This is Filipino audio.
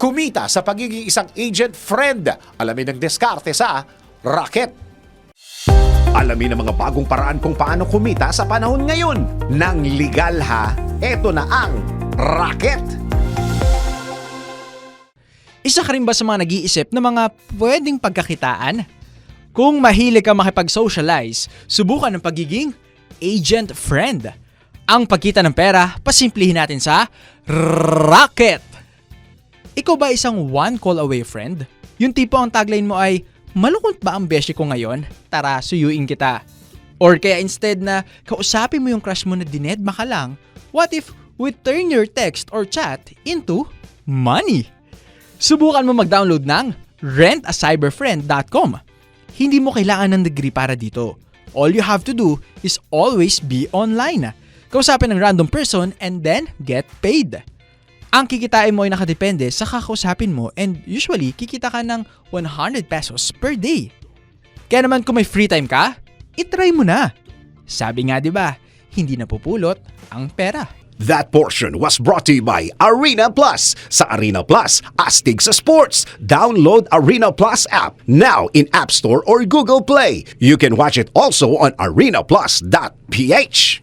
kumita sa pagiging isang agent friend. Alamin ang diskarte sa Rocket. Alamin ang mga bagong paraan kung paano kumita sa panahon ngayon. Nang legal ha, eto na ang Rocket. Isa ka rin ba sa mga nag-iisip ng mga pwedeng pagkakitaan? Kung mahilig ka makipag-socialize, subukan ang pagiging agent friend. Ang pagkita ng pera, pasimplihin natin sa Rocket! Ikaw ba isang one call away friend? Yung tipo ang tagline mo ay, malungkot ba ang beshi ko ngayon? Tara, suyuin kita. Or kaya instead na kausapin mo yung crush mo na dinedma ka lang, what if we turn your text or chat into money? Subukan mo mag-download ng rentacyberfriend.com. Hindi mo kailangan ng degree para dito. All you have to do is always be online. Kausapin ng random person and then get paid. Ang kikitain mo ay nakadepende sa kakausapin mo and usually kikita ka ng 100 pesos per day. Kaya naman kung may free time ka, itry mo na. Sabi nga 'di ba, hindi napupulot ang pera. That portion was brought to you by Arena Plus. Sa Arena Plus, astig sa sports. Download Arena Plus app now in App Store or Google Play. You can watch it also on arenaplus.ph.